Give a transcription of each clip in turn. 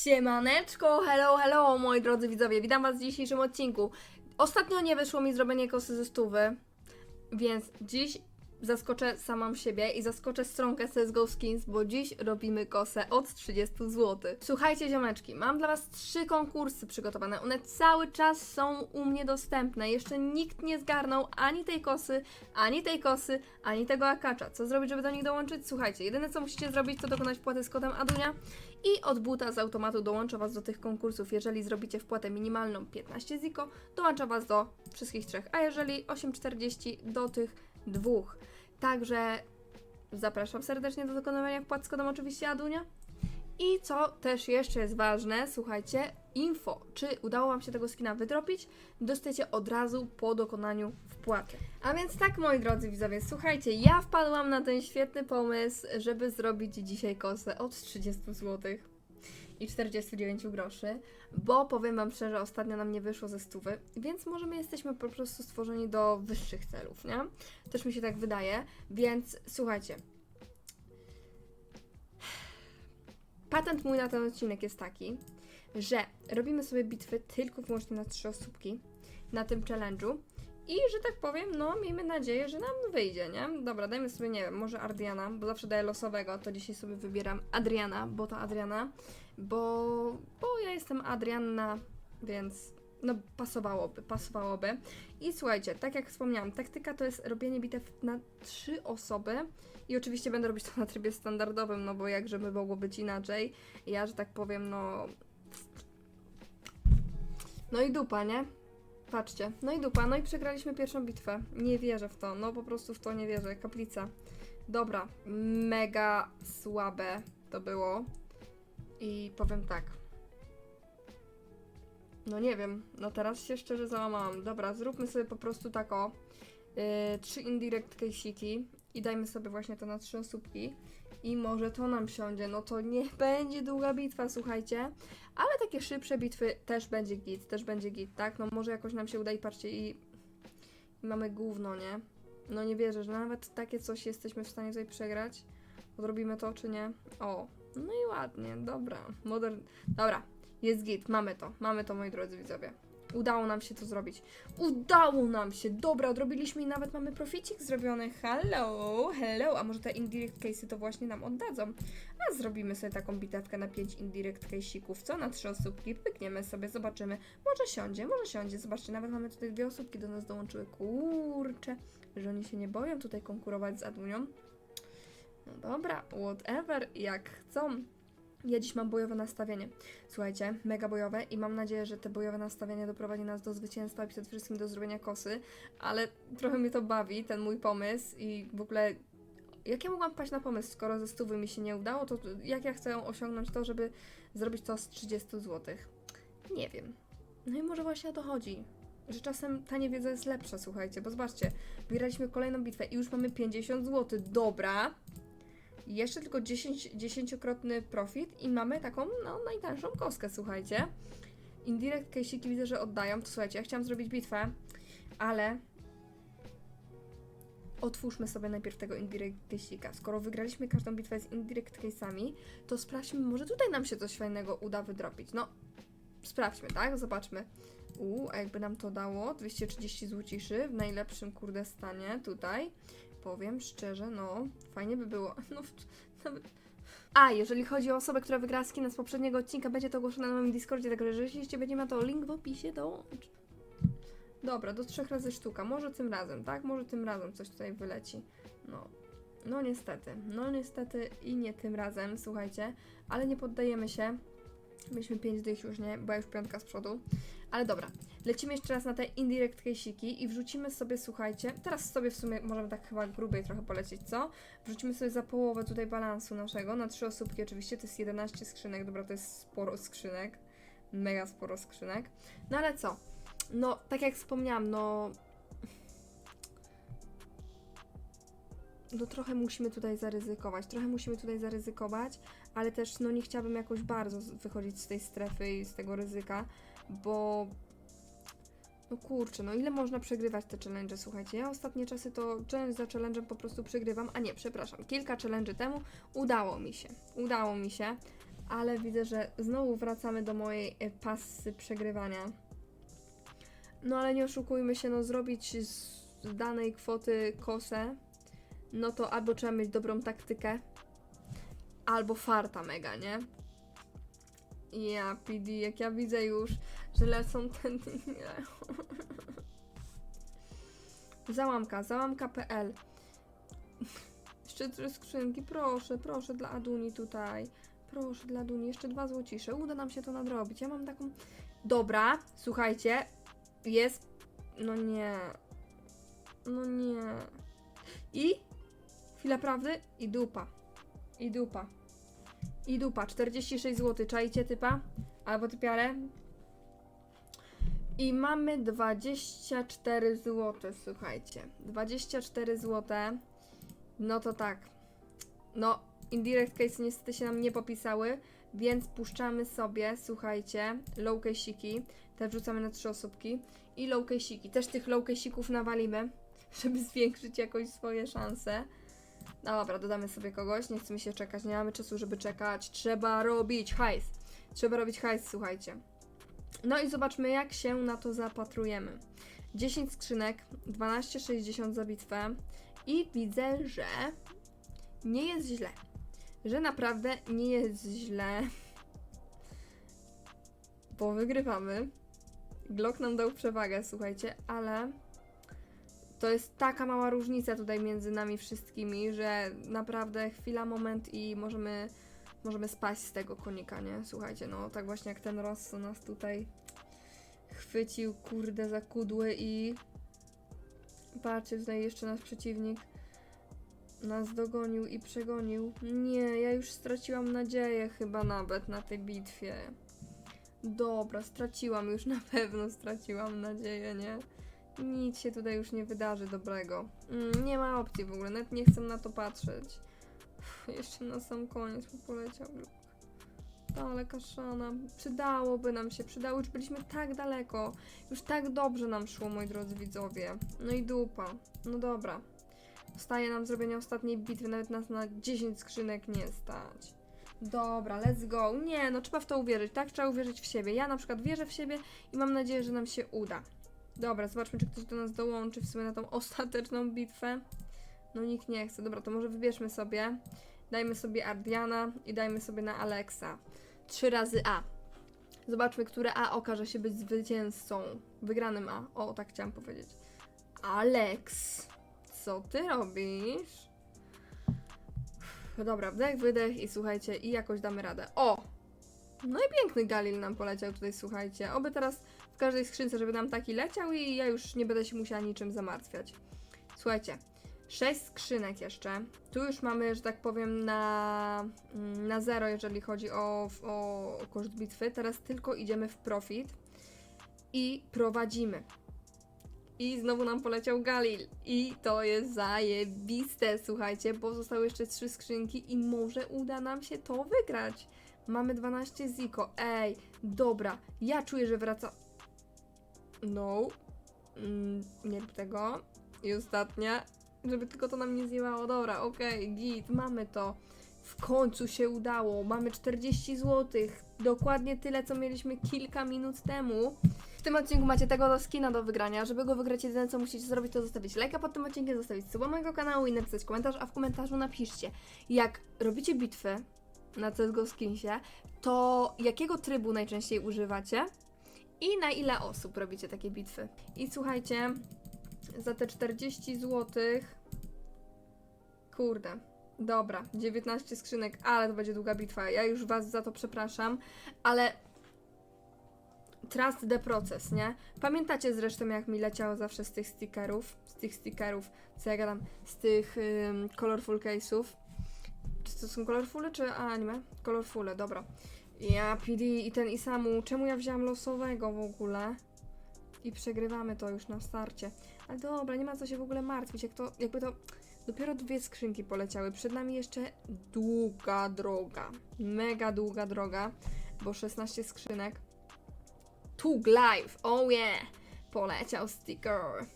Siemaneczko, hello, hello moi drodzy widzowie, witam was w dzisiejszym odcinku. Ostatnio nie wyszło mi zrobienie kosy ze stówy, więc dziś zaskoczę samą siebie i zaskoczę stronkę CSGO Skins, bo dziś robimy kosę od 30 zł. Słuchajcie ziomeczki, mam dla was trzy konkursy przygotowane, one cały czas są u mnie dostępne, jeszcze nikt nie zgarnął ani tej kosy, ani tej kosy, ani tego akacza. Co zrobić, żeby do nich dołączyć? Słuchajcie, jedyne co musicie zrobić to dokonać wpłaty z kodem Adunia i od buta z automatu dołączę Was do tych konkursów. Jeżeli zrobicie wpłatę minimalną 15 ziko, dołączę Was do wszystkich trzech, a jeżeli 8,40 do tych dwóch. Także zapraszam serdecznie do dokonywania wpłat z kodem oczywiście Adunia. I co też jeszcze jest ważne, słuchajcie, info, czy udało Wam się tego skina wydropić, dostajecie od razu po dokonaniu wpłaty. A więc tak, moi drodzy widzowie, słuchajcie, ja wpadłam na ten świetny pomysł, żeby zrobić dzisiaj kosę od 30 zł i 49 groszy, bo powiem Wam szczerze, ostatnio nam nie wyszło ze stówy, więc może my jesteśmy po prostu stworzeni do wyższych celów, nie? Też mi się tak wydaje, więc słuchajcie, Patent mój na ten odcinek jest taki, że robimy sobie bitwy tylko i wyłącznie na trzy osóbki na tym challenge'u i że tak powiem, no miejmy nadzieję, że nam wyjdzie, nie? Dobra, dajmy sobie, nie wiem, może Adriana, bo zawsze daję losowego, to dzisiaj sobie wybieram Adriana, bo to Adriana, bo, bo ja jestem Adrianna, więc no pasowałoby, pasowałoby. I słuchajcie, tak jak wspomniałam, taktyka to jest robienie bitew na trzy osoby i oczywiście będę robić to na trybie standardowym, no bo jakże by mogło być inaczej. Ja, że tak powiem, no... No i dupa, nie? Patrzcie, no i dupa, no i przegraliśmy pierwszą bitwę. Nie wierzę w to, no po prostu w to nie wierzę. Kaplica. Dobra, mega słabe to było. I powiem tak. No nie wiem, no teraz się szczerze załamałam. Dobra, zróbmy sobie po prostu tak o. Yy, trzy indirect case'iki i dajmy sobie właśnie to na trzy osóbki. I może to nam siądzie. No to niech będzie długa bitwa, słuchajcie. Ale takie szybsze bitwy też będzie git, też będzie git, tak? No może jakoś nam się uda i patrzcie i, i mamy gówno, nie? No nie wierzę, że nawet takie coś jesteśmy w stanie tutaj przegrać. Odrobimy to, czy nie? O, no i ładnie, dobra. Modern... Dobra, jest git, mamy to, mamy to, moi drodzy widzowie. Udało nam się to zrobić. Udało nam się! Dobra, odrobiliśmy i nawet mamy proficik zrobiony. Hello, hello. A może te indirect case'y to właśnie nam oddadzą? A zrobimy sobie taką bitewkę na 5 indirect case'ików, co? Na 3 osóbki. Pykniemy sobie, zobaczymy. Może siądzie, może siądzie. Zobaczcie, nawet mamy tutaj dwie osóbki do nas dołączyły. Kurczę, że oni się nie boją tutaj konkurować z Adunią. No dobra, whatever, jak chcą. Ja dziś mam bojowe nastawienie. Słuchajcie, mega bojowe i mam nadzieję, że te bojowe nastawienie doprowadzi nas do zwycięstwa i przede wszystkim do zrobienia kosy, ale trochę mnie to bawi, ten mój pomysł i w ogóle jak ja mogłam paść na pomysł, skoro ze stówy mi się nie udało, to jak ja chcę osiągnąć to, żeby zrobić to z 30 zł? Nie wiem. No i może właśnie o to chodzi. Że czasem tanie wiedza jest lepsza, słuchajcie, bo zobaczcie, wygraliśmy kolejną bitwę i już mamy 50 zł. Dobra, jeszcze tylko 10, dziesięciokrotny profit i mamy taką, no, najtańszą kostkę, słuchajcie. Indirect case'iki widzę, że oddają. To słuchajcie, ja chciałam zrobić bitwę, ale otwórzmy sobie najpierw tego indirect case'ika. Skoro wygraliśmy każdą bitwę z indirect case'ami, to sprawdźmy, może tutaj nam się coś fajnego uda wydropić. No, sprawdźmy, tak? Zobaczmy. U, a jakby nam to dało 230 złociszy w najlepszym kurde stanie tutaj. Powiem szczerze, no, fajnie by było. No, nawet... A, jeżeli chodzi o osobę, która wygrała skina z poprzedniego odcinka, będzie to ogłoszone na moim Discordzie, także jeżeli jeśli będzie ma to link w opisie, dołącz. Dobra, do trzech razy sztuka. Może tym razem, tak? Może tym razem coś tutaj wyleci. No. No niestety. No niestety i nie tym razem, słuchajcie. Ale nie poddajemy się. Mieliśmy 5 dych już, nie? Była już piątka z przodu. Ale dobra, lecimy jeszcze raz na te indirect case'iki i wrzucimy sobie, słuchajcie, teraz sobie w sumie możemy tak chyba grubiej trochę polecieć, co? Wrzucimy sobie za połowę tutaj balansu naszego, na trzy osóbki oczywiście, to jest 11 skrzynek, dobra, to jest sporo skrzynek, mega sporo skrzynek. No ale co? No, tak jak wspomniałam, no... No trochę musimy tutaj zaryzykować, trochę musimy tutaj zaryzykować, ale też no nie chciałabym jakoś bardzo wychodzić z tej strefy i z tego ryzyka, bo no kurczę, no ile można przegrywać te challenge, słuchajcie, ja ostatnie czasy to challenge za challenge'em po prostu przegrywam, a nie, przepraszam, kilka challenge temu udało mi się, udało mi się, ale widzę, że znowu wracamy do mojej e, pasy przegrywania. No ale nie oszukujmy się, no zrobić z danej kwoty kosę, no to albo trzeba mieć dobrą taktykę, albo farta mega, nie? Ja, PD, jak ja widzę już, że lecą ten... Załamka, załamka.pl Jeszcze trzy skrzynki, proszę, proszę dla Aduni tutaj. Proszę dla Aduni, jeszcze dwa złocisze. Uda nam się to nadrobić. Ja mam taką... Dobra, słuchajcie, jest... No nie. No nie. I? Chwila prawdy i dupa. I dupa. I dupa, 46 zł. Czajcie typa? Albo typiarę? I mamy 24 zł, słuchajcie. 24 zł. No to tak. No, indirect case niestety się nam nie popisały, więc puszczamy sobie, słuchajcie, low case'iki. Te wrzucamy na trzy osóbki. I low case'iki. Też tych low case'ików nawalimy, żeby zwiększyć jakoś swoje szanse. Dobra, dodamy sobie kogoś, nie chcemy się czekać, nie mamy czasu, żeby czekać. Trzeba robić hajs. Trzeba robić hajs, słuchajcie. No i zobaczmy, jak się na to zapatrujemy. 10 skrzynek, 12,60 za bitwę i widzę, że nie jest źle. Że naprawdę nie jest źle. Bo wygrywamy. Glock nam dał przewagę, słuchajcie, ale to jest taka mała różnica tutaj między nami wszystkimi, że naprawdę chwila, moment i możemy, możemy spaść z tego konika, nie? Słuchajcie, no tak właśnie jak ten Rosso nas tutaj chwycił, kurde, za kudły i patrzcie, tutaj jeszcze nasz przeciwnik nas dogonił i przegonił. Nie, ja już straciłam nadzieję chyba nawet na tej bitwie. Dobra, straciłam już, na pewno straciłam nadzieję, nie? Nic się tutaj już nie wydarzy dobrego. Mm, nie ma opcji w ogóle, nawet nie chcę na to patrzeć. Jeszcze na sam koniec mu poleciał. Ale kaszana, przydałoby nam się, przydało, już byliśmy tak daleko. Już tak dobrze nam szło, moi drodzy widzowie. No i dupa. No dobra. Zostaje nam zrobienie ostatniej bitwy, nawet nas na 10 skrzynek nie stać. Dobra, let's go. Nie, no trzeba w to uwierzyć, tak? Trzeba uwierzyć w siebie. Ja na przykład wierzę w siebie i mam nadzieję, że nam się uda. Dobra, zobaczmy, czy ktoś do nas dołączy w sumie na tą ostateczną bitwę. No nikt nie chce. Dobra, to może wybierzmy sobie. Dajmy sobie Ardiana i dajmy sobie na Alexa. Trzy razy A. Zobaczmy, które A okaże się być zwycięzcą. Wygranym A. O, tak chciałam powiedzieć. Alex, co ty robisz? Dobra, wdech, wydech i słuchajcie, i jakoś damy radę. O! No i piękny Galil nam poleciał tutaj, słuchajcie. Oby teraz w każdej skrzynce, żeby nam taki leciał i ja już nie będę się musiała niczym zamartwiać. Słuchajcie, sześć skrzynek jeszcze. Tu już mamy, że tak powiem, na, mm, na zero, jeżeli chodzi o, o koszt bitwy. Teraz tylko idziemy w profit i prowadzimy. I znowu nam poleciał Galil. I to jest zajebiste, słuchajcie, bo zostały jeszcze trzy skrzynki i może uda nam się to wygrać. Mamy 12 ziko. Ej, dobra. Ja czuję, że wraca. No. Mm, nie tego. I ostatnia. Żeby tylko to nam nie zjebało. Dobra, okej, git, mamy to. W końcu się udało. Mamy 40 zł. Dokładnie tyle, co mieliśmy kilka minut temu. W tym odcinku macie tego do skina do wygrania. Żeby go wygrać, jedyne co musicie zrobić, to zostawić lajka pod tym odcinkiem, zostawić suba mojego kanału i napisać komentarz, a w komentarzu napiszcie, jak robicie bitwy na CSGO Skinsie, to jakiego trybu najczęściej używacie i na ile osób robicie takie bitwy. I słuchajcie, za te 40 zł. Kurde. Dobra, 19 skrzynek, ale to będzie długa bitwa. Ja już Was za to przepraszam, ale trust the process, nie? Pamiętacie zresztą, jak mi leciało zawsze z tych stickerów, z tych stickerów, co ja gadam, z tych ym, colorful case'ów. To są colorfule, czy anime? Colorfule, dobra. Ja, PD i ten Isamu, czemu ja wziąłam losowego w ogóle? I przegrywamy to już na starcie. Ale dobra, nie ma co się w ogóle martwić, jak to, jakby to... Dopiero dwie skrzynki poleciały. Przed nami jeszcze długa droga. Mega długa droga, bo 16 skrzynek. Tug Live, oh yeah! Poleciał sticker.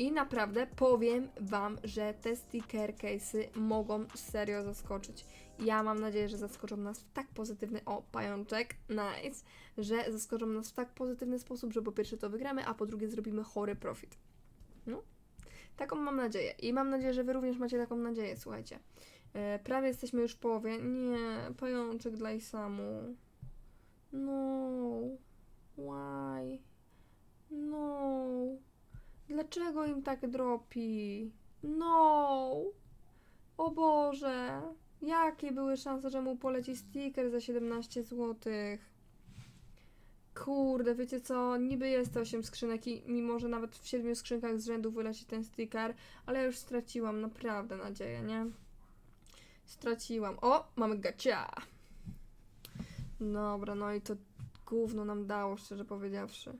I naprawdę powiem Wam, że te sticker case'y mogą serio zaskoczyć. Ja mam nadzieję, że zaskoczą nas w tak pozytywny, o, pajączek, nice, że zaskoczą nas w tak pozytywny sposób, że po pierwsze to wygramy, a po drugie zrobimy chory profit. No, taką mam nadzieję. I mam nadzieję, że Wy również macie taką nadzieję, słuchajcie. E, prawie jesteśmy już w połowie. Nie, pajączek dla Isamu. No, why? No. Dlaczego im tak dropi? No! O Boże! Jakie były szanse, że mu poleci sticker za 17 zł? Kurde, wiecie co? Niby jest to 8 skrzynek i mimo, że nawet w 7 skrzynkach z rzędu wyleci ten sticker, ale już straciłam naprawdę nadzieję, nie? Straciłam. O! Mamy gacia! Dobra, no i to gówno nam dało, szczerze powiedziawszy.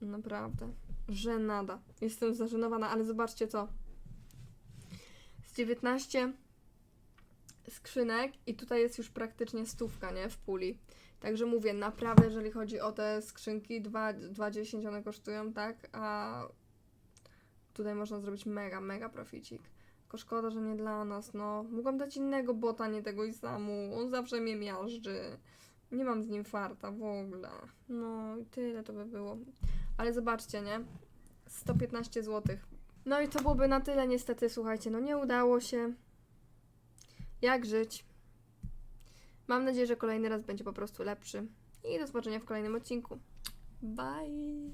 Naprawdę. Żenada. Jestem zażenowana, ale zobaczcie co. Z 19 skrzynek i tutaj jest już praktycznie stówka, nie? W puli. Także mówię, naprawdę, jeżeli chodzi o te skrzynki, 2,10 one kosztują, tak? A tutaj można zrobić mega, mega proficik. Tylko szkoda, że nie dla nas, no. Mogłam dać innego bota, nie tego i samu. On zawsze mnie miażdży. Nie mam z nim farta w ogóle. No i tyle to by było. Ale zobaczcie, nie? 115 zł. No i to byłoby na tyle niestety, słuchajcie, no nie udało się. Jak żyć? Mam nadzieję, że kolejny raz będzie po prostu lepszy. I do zobaczenia w kolejnym odcinku. Bye!